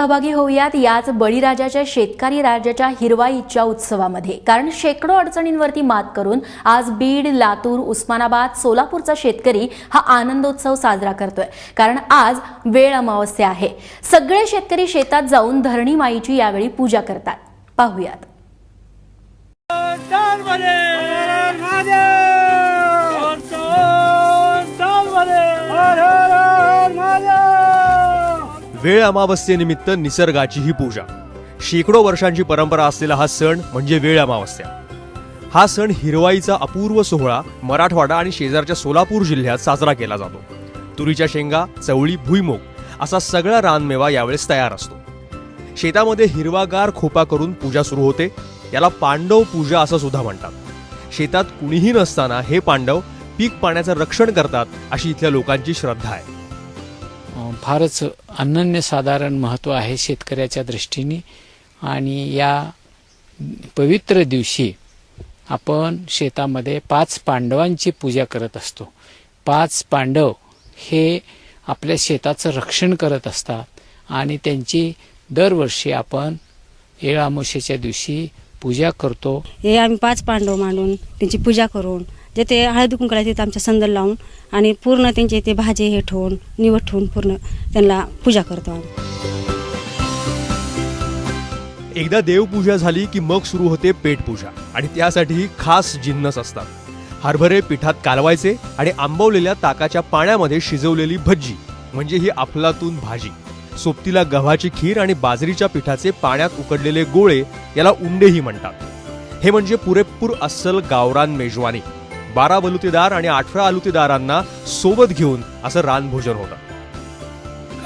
सहभागी होऊयात याच बळीराजाच्या शेतकरी राजाच्या हिरवाईच्या उत्सवामध्ये. कारण शेकडो अडचणींवरती मात करून आज बीड लातूर उस्मानाबाद सोलापूरचा शेतकरी हा आनंदोत्सव साजरा करतोय. कारण आज वेळ अमावस्या आहे. सगळे शेतकरी शेतात जाऊन धरणी माईची यावेळी पूजा करतात. पाहूयात. वेळ अमावस्येनिमित्त निसर्गाची ही पूजा. शेकडो वर्षांची परंपरा असलेला हा सण म्हणजे वेळ अमावस्या. हा सण हिरवाईचा अपूर्व सोहळा मराठवाडा आणि शेजारच्या सोलापूर जिल्ह्यात साजरा केला जातो. तुरीच्या शेंगा चवळी भुईमुग असा सगळा रानमेवा यावेळेस तयार असतो. शेतामध्ये हिरवागार खोपा करून पूजा सुरू होते. याला पांडव पूजा असं सुद्धा म्हणतात. शेतात कुणीही नसताना हे पांडव पीक पाण्याचं रक्षण करतात अशी इथल्या लोकांची श्रद्धा आहे. फारच अनन्यसाधारण महत्त्व आहे शेतकऱ्याच्या दृष्टीने. आणि या पवित्र दिवशी आपण शेतामध्ये पाच पांडवांची पूजा करत असतो. पाच पांडव हे आपल्या शेताचं रक्षण करत असतात आणि त्यांची दरवर्षी आपण येळामुशेच्या दिवशी पूजा करतो. हे आम्ही पाच पांडव मांडून त्यांची पूजा करून जे ते हळदी कुंकला तिथं आमच्या संदल लावून आणि पूर्ण त्यांचे ते भाजे हे ठेवून निवड ठेवून पूर्ण त्यांना पूजा करतो आम्ही. एकदा देवपूजा झाली की मग सुरू होते पेटपूजा आणि त्यासाठी खास जिन्नस असतात. हरभरे पिठात कालवायचे आणि आंबवलेल्या ताकाच्या पाण्यामध्ये शिजवलेली भज्जी म्हणजे ही अफलातून भाजी. सोबतीला गव्हाची खीर आणि बाजरीच्या पिठाचे पाण्यात उकडलेले गोळे याला उंडेही म्हणतात. हे म्हणजे पुरेपूर अस्सल गावरान मेजवानी. बारा बलुतेदार आणि अठरा आलुतेदारांना सोबत घेऊन असं रानभोजन होतं.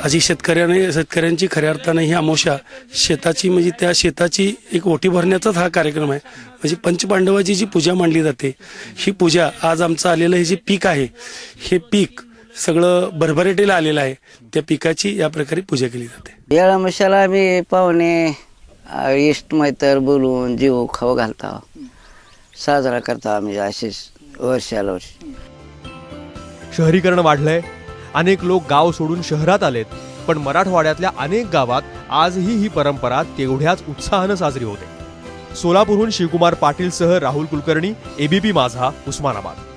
अशी शेतकऱ्याने शेतकऱ्यांची खऱ्या अर्थानं ही अमावस्या शेताची म्हणजे त्या शेताची एक ओटी भरण्याचाच हा कार्यक्रम आहे. म्हणजे पंचपांडवाची जी पूजा मांडली जाते ही पूजा आज आमचं आलेलं हे जे पीक आहे हे पीक सगळं भरभराटीला आलेलं आहे. त्या पिकाची या प्रकारे पूजा केली जाते. या मशाला आम्ही पाहुणे इष्ट मैतर बोलून जीव खाऊ घालतो. साजरा करतो आम्ही असेच. वर्षाला वर्ष. शहरीकरण वाढलंय. अनेक लोक गाव सोडून शहरात आलेत पण मराठवाड्यातल्या अनेक गावात आजही ही परंपरा तेवढ्याच उत्साहानं साजरी होते. सोलापूरहून शिवकुमार पाटीलसह राहुल कुलकर्णी एबीपी माझा उस्मानाबाद.